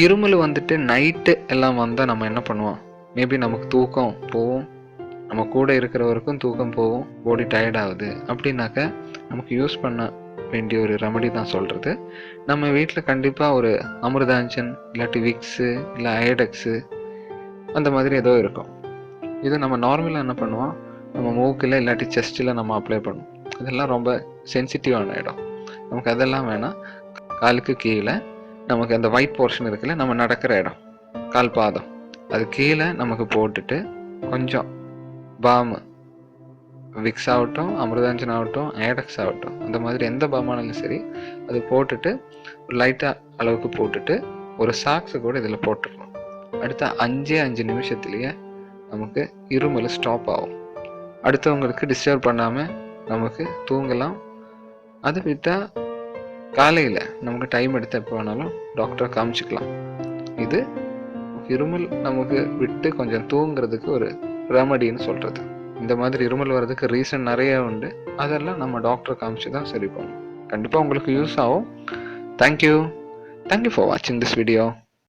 இருமல் வந்துட்டு நைட்டு எல்லாம் வந்தால் நம்ம என்ன பண்ணுவோம்? மேபி நமக்கு தூக்கம் போகும். நம்ம கூட இருக்கிறவருக்கும் தூக்கம் போகும். பாடி டயர்ட் ஆகுது. அப்படின்னாக்க நமக்கு யூஸ் பண்ண வேண்டிய ஒரு ரெமடி தான் சொல்கிறது நம்ம வீட்டில் கண்டிப்பாக ஒரு அமிர்தாஞ்சன் இல்லாட்டி விக்ஸு இல்லை அயடெக்ஸு அந்த மாதிரி ஏதோ இருக்கும். இது நம்ம நார்மலாக என்ன பண்ணுவோம்? நம்ம மூக்கில் இல்லாட்டி செஸ்ட்டில் நம்ம அப்ளை பண்ணுவோம். இதெல்லாம் ரொம்ப சென்சிட்டிவான இடம். நமக்கு அதெல்லாம் வேணாம். காலுக்கு கீழே நமக்கு அந்த ஒயிட் போர்ஷன் இருக்குல்ல நம்ம நடக்கிற இடம் கால் பாதம் அது கீழே நமக்கு போட்டுட்டு கொஞ்சம் பாம் விக்ஸ் ஆகட்டும் அமிர்தாஞ்சன் ஆகட்டும் ஏடக்ஸ் ஆகட்டும் அந்த மாதிரி எந்த பாமானாலும் சரி அது போட்டுட்டு லைட்டாக அளவுக்கு போட்டுட்டு ஒரு சாக்ஸை கூட இதில் போட்டுடணும் அடுத்த அஞ்சே அஞ்சு நிமிஷத்துலேயே நமக்கு இருமல் ஸ்டாப் ஆகும். அடுத்தவங்களுக்கு டிஸ்டர்ப் பண்ணாமல் நமக்கு தூங்கலாம். அது விட்டால் காலையில் நமக்கு டைம் எடுத்து எப்போ வேணாலும் டாக்டரை காமிச்சிக்கலாம். இது இருமல் நமக்கு விட்டு கொஞ்சம் தூங்குறதுக்கு ஒரு ரெமடின்னு சொல்கிறது இந்த மாதிரி இருமல் வர்றதுக்கு ரீசன் நிறைய உண்டு. அதெல்லாம் நம்ம டாக்டரை காமிச்சு தான் சரி பண்ணணும் கண்டிப்பாக உங்களுக்கு யூஸ் ஆகும். Thank you thank you for வாட்சிங் திஸ் வீடியோ